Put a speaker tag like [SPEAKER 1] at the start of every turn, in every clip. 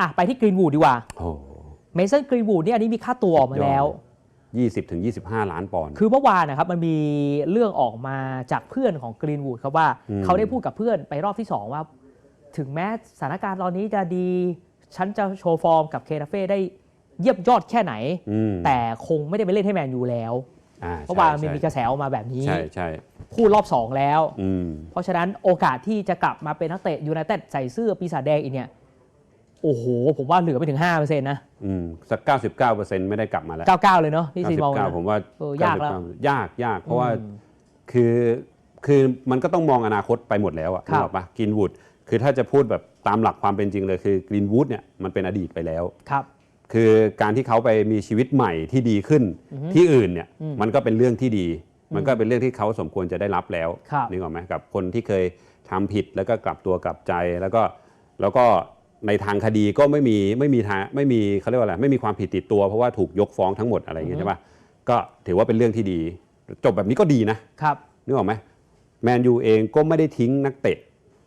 [SPEAKER 1] อะไปที่กรีนวูดดีกว่า
[SPEAKER 2] โอ้โห
[SPEAKER 1] เมสันกรีนวูดเนี่ยอันนี้มีค่าตัวออกมาแล้ว
[SPEAKER 2] ยี่สิบถึงยี่สิบห้าล้านปอนด์
[SPEAKER 1] คือเมื่อวานนะครับมันมีเรื่องออกมาจากเพื่อนของกรีนวูดครับว่า
[SPEAKER 2] อืม
[SPEAKER 1] เขาได้พูดกับเพื่อนไปรอบที่ 2 ว่า ถึงแม้สถานการณ์ตอนนี้จะดี ฉันจะโชว์ฟอร์มกับเคนาเฟ่ได้เยี่ยมยอดแค่ไหน
[SPEAKER 2] อืม
[SPEAKER 1] แต่คงไม่ได้ไปเล่นให้แมนยูแล้ว
[SPEAKER 2] อ่
[SPEAKER 1] เพราะว่า
[SPEAKER 2] ใช่
[SPEAKER 1] มันมีกระแสออกมาแบบนี้
[SPEAKER 2] ใช่ใช่
[SPEAKER 1] พูดรอบ 2 แล้ว
[SPEAKER 2] อืม
[SPEAKER 1] เพราะฉะนั้นโอกาสที่จะกลับมาเป็นนักเตะยูไนเต็ดใส่เสื้อปีศาจแดงอีกเนี่ย โอ้โห ผมว่าเหลือไม่ถึง5%นะ
[SPEAKER 2] อืมสักเก้าสิบเก้าเปอร์เซ็นต์ไม่ได้กลับมาแล้ว
[SPEAKER 1] 99 เลยเนาะพี่ซีมอง
[SPEAKER 2] เก้า
[SPEAKER 1] นะ
[SPEAKER 2] ผมว่า
[SPEAKER 1] เออยากแล้ว
[SPEAKER 2] 99ยากยากเพราะว่า
[SPEAKER 1] อืม
[SPEAKER 2] คือคือมันก็ต้องมองอนาคตไปหมดแล้วอะ
[SPEAKER 1] ครับ
[SPEAKER 2] นึกออกปะกินวูดคือถ้าจะพูดแบบตามหลักความเป็นจริงเลยคือกรีนวูดเนี่ยมันเป็นอดีตไปแล้ว
[SPEAKER 1] ครับ
[SPEAKER 2] คือการที่เขาไปมีชีวิตใหม่ที่ดีขึ้น
[SPEAKER 1] อือฮึ
[SPEAKER 2] ที่อื่นเนี่ย
[SPEAKER 1] อืม
[SPEAKER 2] มันก็เป็นเรื่องที่ดี
[SPEAKER 1] อืม
[SPEAKER 2] มันก็เป็นเรื่องที่เขาสมควรจะได้รับแล้ว
[SPEAKER 1] ครับ
[SPEAKER 2] นึกออกไหมกับคนที่เคยทำผิดแล้วก็กลับตัวกลับใจแล้วก็แล้วก็ ในทางคดีก็ไม่มีไม่มีทางไม่มีเขาเรียกว่าอะไรไม่มีความผิดติดตัวเพราะว่าถูกยกฟ้องทั้งหมดอะไรอย่างเงี้ยใช่ปะก็ถือว่าเป็นเรื่องที่ดี จบแบบนี้ก็ดีนะครับ นึกออกไหมแมนยูเองก็ไม่ได้ทิ้งนักเตะ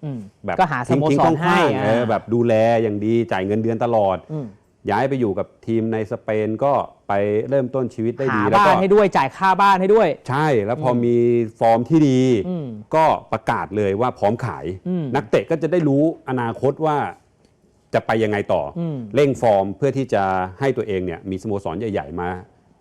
[SPEAKER 1] อืม
[SPEAKER 2] แบบ
[SPEAKER 1] ก็หาสโม
[SPEAKER 2] ทิ้ง
[SPEAKER 1] ส
[SPEAKER 2] ๆ
[SPEAKER 1] รให้
[SPEAKER 2] ขว้างๆ
[SPEAKER 1] อะ
[SPEAKER 2] เออแบบดูแลอย่างดีจ่ายเงินเดือนตลอด
[SPEAKER 1] อืม
[SPEAKER 2] ย้ายไปอยู่กับทีมในสเปนก็ไปเริ่มต้นชีวิตได้
[SPEAKER 1] หา
[SPEAKER 2] ดีแล้ว
[SPEAKER 1] บ้า
[SPEAKER 2] ก็
[SPEAKER 1] นให้ด้วยจ่ายค่าบ้านให้ด้วย
[SPEAKER 2] ใช่แล้วพอมีฟอร์มที่ดี
[SPEAKER 1] อืม
[SPEAKER 2] ก็ประกาศเลยว่าพร้อมขาย
[SPEAKER 1] อืม
[SPEAKER 2] นักเตะก็จะได้รู้อนาคตว่า จะไปยังไงต่ออ
[SPEAKER 1] อืม
[SPEAKER 2] เร่งฟอร์มเพื่อที่จะให้ตัวเองเนี่ยมีสโมสรใหญ่ ๆ มา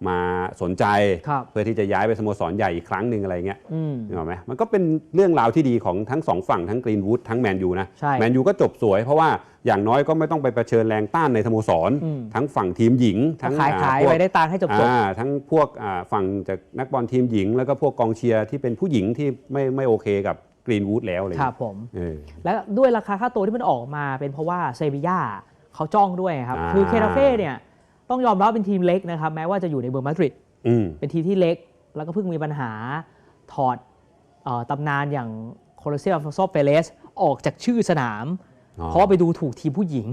[SPEAKER 2] มาสนใจ
[SPEAKER 1] ครับ
[SPEAKER 2] เพื่อที่จะย้ายไปสโมสรใหญ่อีกครั้งหนึ่งอะไรเงี้ย
[SPEAKER 1] อืม
[SPEAKER 2] นึกออกไหมมันก็เป็นเรื่องราวที่ดีของทั้งสองฝั่งทั้งกรีนวูดทั้งแมนยูนะ
[SPEAKER 1] ใช่
[SPEAKER 2] แมนยูก็จบสวยเพราะว่าอย่างน้อยก็ไม่ต้องไปเผชิญแรงต้านในสโมสร
[SPEAKER 1] อืม
[SPEAKER 2] ทั้งฝั่งทีมหญิง ทั้ง
[SPEAKER 1] ขาย
[SPEAKER 2] อ่
[SPEAKER 1] ขาย
[SPEAKER 2] พวก
[SPEAKER 1] ไปได้ตังค์ให้จบจบ
[SPEAKER 2] อ่าทั้งพวกอ่าฝั่งจากนักบอลทีมหญิง แล้วก็พวกกองเชียร์ที่เป็นผู้หญิงที่ไม่ไม่โอเคกับ กรีนวูดแล้วอะไร
[SPEAKER 1] ครั
[SPEAKER 2] เงี้
[SPEAKER 1] บ
[SPEAKER 2] ย
[SPEAKER 1] ผม
[SPEAKER 2] เออ
[SPEAKER 1] และด้วยราคาค่าตัวที่มันออกมาเป็นเพราะว่าเซบีย่าเขาจ้องด้วยครับ
[SPEAKER 2] อ่า
[SPEAKER 1] คือเคราเฟ่เนี่ยต้องยอมรับเป็นทีมเล็กนะครับ แม้ว่าจะอยู่ในเมืองมาดริด
[SPEAKER 2] อืม
[SPEAKER 1] เป็นทีมที่เล็ก แล้วก็เพิ่งมีปัญหาถอดเออตำนานอย่างโคลอเซียมโซเปเลสออกจากชื่อสนาม
[SPEAKER 2] อ๋อ
[SPEAKER 1] เพราะว่าไปดูถูกทีมผู้หญิง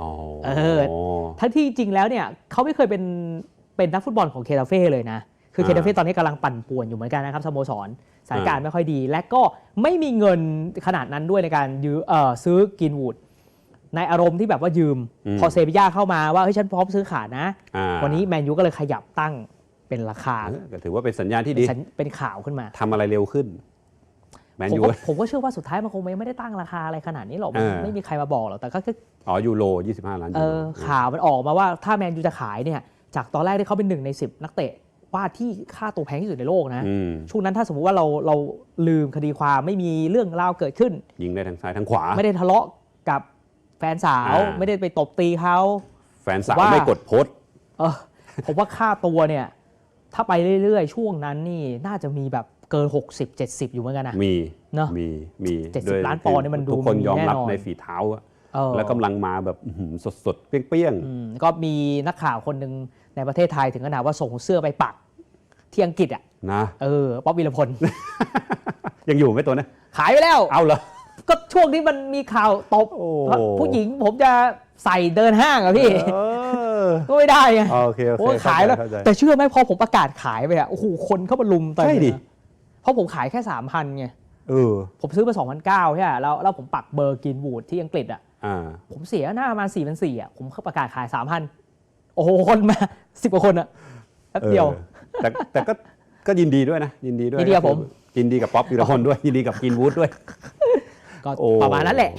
[SPEAKER 2] อ๋อ
[SPEAKER 1] เออ ทั้งที่จริงแล้วเนี่ยเขาไม่เคยเป็นเป็นนักฟุตบอลของเคราเฟ่เลยนะ คือเคราเฟ่ตอนนี้กำลังปั่นป่วนอยู่เหมือนกันนะครับสโมสรสถานการณ์ไม่ค่อยดี และก็ไม่มีเงินขนาดนั้นด้วยในการยืมเอ่อซื้อกินวูดในอารมณ์ที่แบบว่ายืม พอเซบีย่าเข้ามาว่าเฮ้ยฉันพร้อมซื้อขาดนะ
[SPEAKER 2] อ่า
[SPEAKER 1] วันนี้แมนยูก็เลยขยับตั้งเป็นราคา
[SPEAKER 2] เออก็ถือว่าเป็นสัญญาณที่
[SPEAKER 1] เป็
[SPEAKER 2] ดี
[SPEAKER 1] นสัญเป็นข่าวขึ้นมา
[SPEAKER 2] ทำอะไรเร็วขึ้นแมน
[SPEAKER 1] ผม
[SPEAKER 2] ยู
[SPEAKER 1] ก็ผมก็เชื่อว่าสุดท้ายมันคงไม่ได้ตั้งราคาอะไรขนาดนี้หรอกมัน
[SPEAKER 2] เออ
[SPEAKER 1] ไม่มีใครมาบอกหรอกแต่ก็
[SPEAKER 2] อ๋อยูโร25 ล้านยู
[SPEAKER 1] เอ
[SPEAKER 2] โร
[SPEAKER 1] อข่าวมันออกมาว่าถ้าแมนยูจะขายเนี่ยจากตอนแรกที่เขาเป็นหนึ่งใน 10 นักเตะ ว่าที่ค่าตัวแพงที่สุดในโลกนะ
[SPEAKER 2] อืม
[SPEAKER 1] ช่วงนั้นถ้าสมมุติว่าเราเราลืมคดีความไม่มีเรื่องราวเกิดขึ้น
[SPEAKER 2] ยิงได้ทั้งซ้ายทั้งขวา
[SPEAKER 1] ไม่ได้ทะเลาะกับแฟนสาว
[SPEAKER 2] อ่า
[SPEAKER 1] ไม่ได้ไปตบตีเขา
[SPEAKER 2] แฟนสาว
[SPEAKER 1] ว่า
[SPEAKER 2] ไม่กดโพสต์
[SPEAKER 1] เออผมว่าค่าตัวเนี่ย ถ้าไปเรื่อยๆ ช่วงนั้นนี่น่าจะมีแบบเกิน 60 70 อยู่เหมือนกันนะ
[SPEAKER 2] มี
[SPEAKER 1] เนอะ
[SPEAKER 2] มีมี
[SPEAKER 1] 70
[SPEAKER 2] ด้วย
[SPEAKER 1] ล้านปอนด์เนี่ยมันดู
[SPEAKER 2] ทุกคน
[SPEAKER 1] มี
[SPEAKER 2] ยอมรับ
[SPEAKER 1] แน่นอน
[SPEAKER 2] ในฝีเท้าอะ
[SPEAKER 1] เออ
[SPEAKER 2] แล้วกำลังมาแบบอื้อหือสดๆ เปรี้ยง
[SPEAKER 1] อืมก็มีนักข่าวคนหนึ่งในประเทศไทยถึงขนาดว่าส่งเสื้อไปปัก ที่อังกฤษอะ
[SPEAKER 2] ๆนะ
[SPEAKER 1] เออป๊อบวีรพล
[SPEAKER 2] ยังอยู่ไหมตัวเนี้ย
[SPEAKER 1] ขายไปแล้ว
[SPEAKER 2] เอาเหรอ
[SPEAKER 1] ก็ช่วงนี้มันมีข่าวตบ
[SPEAKER 2] โอ้
[SPEAKER 1] ผู้หญิงผมจะใส่เดินห้างอะพี่
[SPEAKER 2] เออ
[SPEAKER 1] ก็ไม่ได้ไง
[SPEAKER 2] โอเคโอเค
[SPEAKER 1] โอ้ยขายแล้ว
[SPEAKER 2] เข้ใจ
[SPEAKER 1] แต่เชื่อไหมพอผมประกาศขายไปอะโอ้โหคนเข้ามาลุมเต็ม
[SPEAKER 2] ใช่ดิ
[SPEAKER 1] เลยนะเพราะผมขายแค่สามพันไง
[SPEAKER 2] เออ
[SPEAKER 1] ผมซื้อมาสองพันเก้าใช่ไหมแล้วแล้วผมปักเบอร์กินบูดที่อังกฤษอะ
[SPEAKER 2] อ่า
[SPEAKER 1] ผมเสียหน้าประมาณสี่พันสี่อะผมเข้าประกาศขายสามพันโอ้โหคนมาสิบกว่าคนอะแป๊บเดียว
[SPEAKER 2] ออ แต่แต่ก็ก็ยินดีด้วยนะ ยินดีด้วย
[SPEAKER 1] ยินดีกับผม
[SPEAKER 2] ยินดีกับป๊อปวีรพลด้วยยินดีกับกินวูดด้วย
[SPEAKER 1] ก็
[SPEAKER 2] โอ้
[SPEAKER 1] ประมาณนั้นแหละ